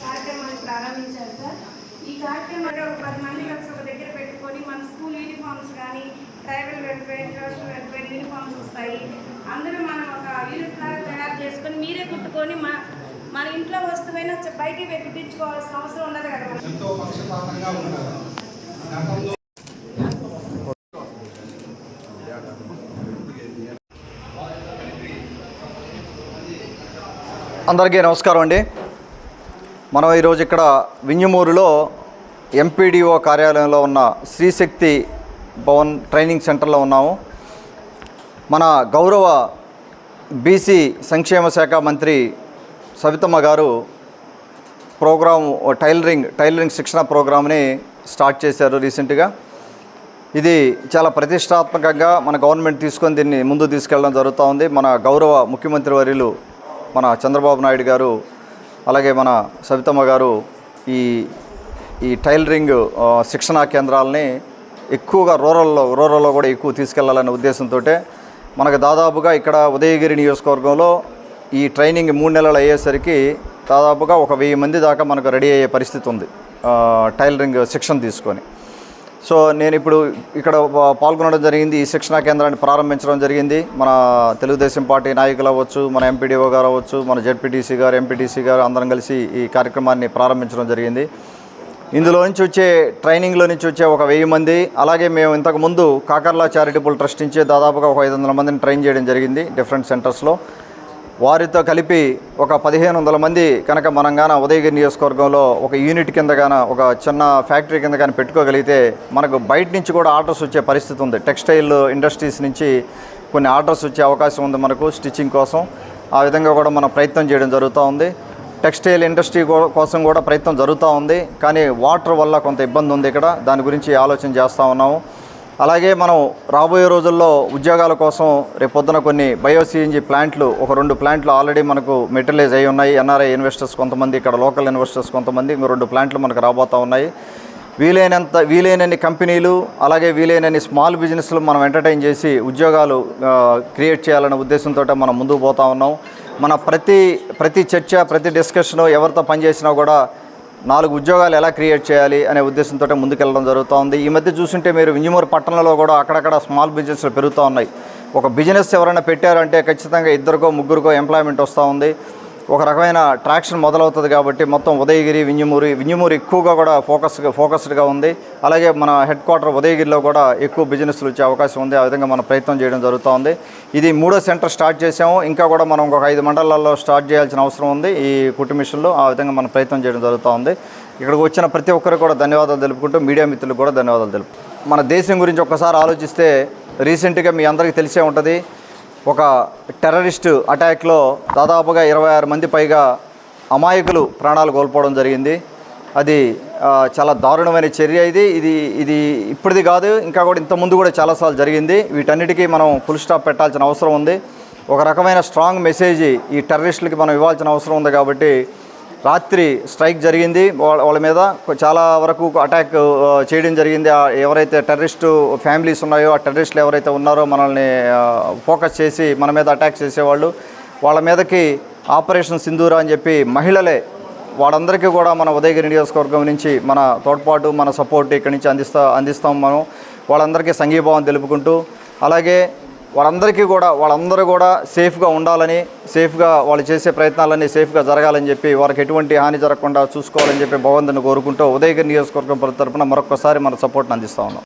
కార్యక్రమాన్ని ప్రారంభించారు సార్. ఈ కార్యక్రమాన్ని ఒక పది మంది కలిసి ఒక దగ్గర పెట్టుకొని మన స్కూల్ యూనిఫామ్స్ కానీ tribal welfare social welfare uniforms వస్తాయి. అందరూ మనం ఒక యూనిట్ లాగా తయారు చేసుకొని మీరే కుట్టుకొని మన మన ఇంట్లో వస్తువైనా బయటికి వెళ్ళి కుట్టించుకోవాల్సిన అవసరం ఉండదు కదా. ఎంతో పక్షపాతంగా గతంలో అందరికీ నమస్కారం అండి. మనం ఈరోజు ఇక్కడ వింజమూరులో ఎంపీడీఓ కార్యాలయంలో ఉన్న శ్రీశక్తి భవన్ ట్రైనింగ్ సెంటర్లో ఉన్నాము. మన గౌరవ బీసీ సంక్షేమ శాఖ మంత్రి సవితమ్మ గారు ప్రోగ్రాం టైలరింగ్ టైలరింగ్ శిక్షణ ప్రోగ్రామ్ని స్టార్ట్ చేశారు రీసెంట్గా. ఇది చాలా ప్రతిష్టాత్మకంగా మన గవర్నమెంట్ తీసుకొని దీన్ని ముందు తీసుకెళ్ళడం జరుగుతూ ఉంది. మన గౌరవ ముఖ్యమంత్రి వర్యులు మన చంద్రబాబు నాయుడు గారు అలాగే మన సవితమ్మ గారు ఈ ఈ టైలరింగ్ శిక్షణా కేంద్రాలని ఎక్కువగా రూరల్లో రూరల్లో కూడా ఎక్కువ తీసుకెళ్ళాలనే ఉద్దేశంతో మనకు దాదాపుగా ఇక్కడ ఉదయగిరి నియోజకవర్గంలో ఈ ట్రైనింగ్ మూడు నెలలు అయ్యేసరికి దాదాపుగా ఒక వెయ్యి మంది దాకా మనకు రెడీ అయ్యే పరిస్థితి ఉంది. టైలరింగ్ శిక్షణ తీసుకొని. సో నేను ఇప్పుడు ఇక్కడ పాల్గొనడం జరిగింది. ఈ శిక్షణా కేంద్రాన్ని ప్రారంభించడం జరిగింది. మన తెలుగుదేశం పార్టీ నాయకులు అవ్వచ్చు మన ఎంపీడీఓ గారు అవ్వచ్చు మన జెడ్పీటీసీ గారు ఎంపీటీసీ గారు అందరం కలిసి ఈ కార్యక్రమాన్ని ప్రారంభించడం జరిగింది. ఇందులో నుంచి వచ్చే ట్రైనింగ్లో నుంచి వచ్చే ఒక వెయ్యి మంది అలాగే మేము ఇంతకు ముందు కాకర్లా చారిటబుల్ ట్రస్ట్ నుంచి దాదాపుగా ఒక ఐదు వందల మందిని ట్రైన్ చేయడం జరిగింది డిఫరెంట్ సెంటర్స్లో. వారితో కలిపి ఒక పదిహేను వందల మంది కనుక మనం గాన ఉదయగిరి నియోజకవర్గంలో ఒక యూనిట్ కింద గాన ఒక చిన్న ఫ్యాక్టరీ కింద కానీ పెట్టుకోగలిగితే మనకు బయట నుంచి కూడా ఆర్డర్స్ వచ్చే పరిస్థితి ఉంది. టెక్స్టైల్ ఇండస్ట్రీస్ నుంచి కొన్ని ఆర్డర్స్ వచ్చే అవకాశం ఉంది మనకు స్టిచ్చింగ్ కోసం. ఆ విధంగా కూడా మనం ప్రయత్నం చేయడం జరుగుతూ ఉంది. టెక్స్టైల్ ఇండస్ట్రీ కోసం కూడా ప్రయత్నం జరుగుతూ ఉంది. కానీ వాటర్ వల్ల కొంత ఇబ్బంది ఉంది ఇక్కడ. దాని గురించి ఆలోచన చేస్తూ ఉన్నాము. అలాగే మనం రాబోయే రోజుల్లో ఉద్యోగాల కోసం రేపొద్దున కొన్ని బయోసిఎన్జీ ప్లాంట్లు ఒక రెండు ప్లాంట్లు ఆల్రెడీ మనకు మెటీరియలైజ్ అయి ఉన్నాయి. ఎన్ఆర్ఐ ఇన్వెస్టర్స్ కొంతమంది ఇక్కడ లోకల్ ఇన్వెస్టర్స్ కొంతమంది ఇంకో రెండు ప్లాంట్లు మనకు రాబోతూ ఉన్నాయి. వీలైనంత వీలైనన్ని కంపెనీలు అలాగే వీలైనన్ని స్మాల్ బిజినెస్లు మనం ఎంటర్టైన్ చేసి ఉద్యోగాలు క్రియేట్ చేయాలనే ఉద్దేశంతో మనం ముందుకు పోతా ఉన్నాం. మన ప్రతి ప్రతి చర్చ ప్రతి డిస్కషను ఎవరితో పనిచేసినా కూడా నాలుగు ఉద్యోగాలు ఎలా క్రియేట్ చేయాలి అనే ఉద్దేశంతో ముందుకెళ్ళడం జరుగుతోంది. ఈ మధ్య చూస్తుంటే మీరు వింజమూరు పట్టణంలో కూడా అక్కడక్కడ స్మాల్ బిజినెస్లు పెరుగుతూ ఉన్నాయి. ఒక బిజినెస్ ఎవరైనా పెట్టారంటే ఖచ్చితంగా ఇద్దరికో ముగ్గురికో ఎంప్లాయ్మెంట్ వస్తూ ఉంది. ఒక రకమైన ట్రాక్షన్ మొదలవుతుంది కాబట్టి మొత్తం ఉదయగిరి వింజమూరి వింజమూరి ఎక్కువగా కూడా ఫోకస్ ఫోకస్డ్గా ఉంది. అలాగే మన హెడ్ క్వార్టర్ ఉదయగిరిలో కూడా ఎక్కువ బిజినెస్లు వచ్చే అవకాశం ఉంది. ఆ విధంగా మనం ప్రయత్నం చేయడం జరుగుతూ ఉంది ఇది మూడో సెంటర్ స్టార్ట్ చేసాము ఇంకా కూడా మనం ఒక ఐదు మండలాల్లో స్టార్ట్ చేయాల్సిన అవసరం ఉంది ఈ కుటుంబ మిషన్లో ఆ విధంగా మనం ప్రయత్నం చేయడం జరుగుతూ ఉంది ఇక్కడికి వచ్చిన ప్రతి ఒక్కరికి కూడా ధన్యవాదాలు తెలుపుకుంటూ మీడియా మిత్రులకు కూడా ధన్యవాదాలు తెలుపు మన దేశం గురించి ఒక్కసారి ఆలోచిస్తే రీసెంట్గా మీ అందరికీ తెలిసే ఉంటుంది. ఒక టెర్రరిస్ట్ అటాక్లో దాదాపుగా ఇరవై ఆరు మంది పైగా అమాయకులు ప్రాణాలు కోల్పోవడం జరిగింది. అది చాలా దారుణమైన చర్య ఇది. ఇది ఇది ఇప్పటిది కాదు ఇంకా కూడా ఇంత ముందు కూడా చాలాసార్లు జరిగింది. వీటన్నిటికీ మనం ఫుల్ స్టాప్ పెట్టాల్సిన అవసరం ఉంది. ఒక రకమైన స్ట్రాంగ్ మెసేజ్ ఈ టెర్రరిస్టులకి మనం ఇవ్వాల్సిన అవసరం ఉంది కాబట్టి రాత్రి స్ట్రైక్ జరిగింది. వాళ్ళ వాళ్ళ మీద చాలా వరకు అటాక్ చేయడం జరిగింది. ఎవరైతే టెర్రరిస్టు ఫ్యామిలీస్ ఉన్నాయో ఆ టెర్రరిస్టులు ఎవరైతే ఉన్నారో మనల్ని ఫోకస్ చేసి మన మీద అటాక్ చేసేవాళ్ళు. వాళ్ళ మీదకి ఆపరేషన్ సింధూరా అని చెప్పి మహిళలే వాళ్ళందరికీ కూడా మన ఉదయగిరి నియోజకవర్గం నుంచి మన తోడ్పాటు మన సపోర్ట్ ఇక్కడి నుంచి అందిస్తా అందిస్తాం మనం. వాళ్ళందరికీ సంఘీభావం తెలుపుకుంటూ అలాగే వాళ్ళందరికీ కూడా వాళ్ళందరూ కూడా సేఫ్గా ఉండాలని సేఫ్గా వాళ్ళు చేసే ప్రయత్నాలన్నీ సేఫ్గా జరగాలని చెప్పి వారికి ఎటువంటి హాని జరగకుండా చూసుకోవాలని చెప్పి భగవంతుని కోరుకుంటూ ఉదయగిరి నియోజకవర్గం తరపున మరొకసారి మన సపోర్ట్ని అందిస్తా ఉన్నాం.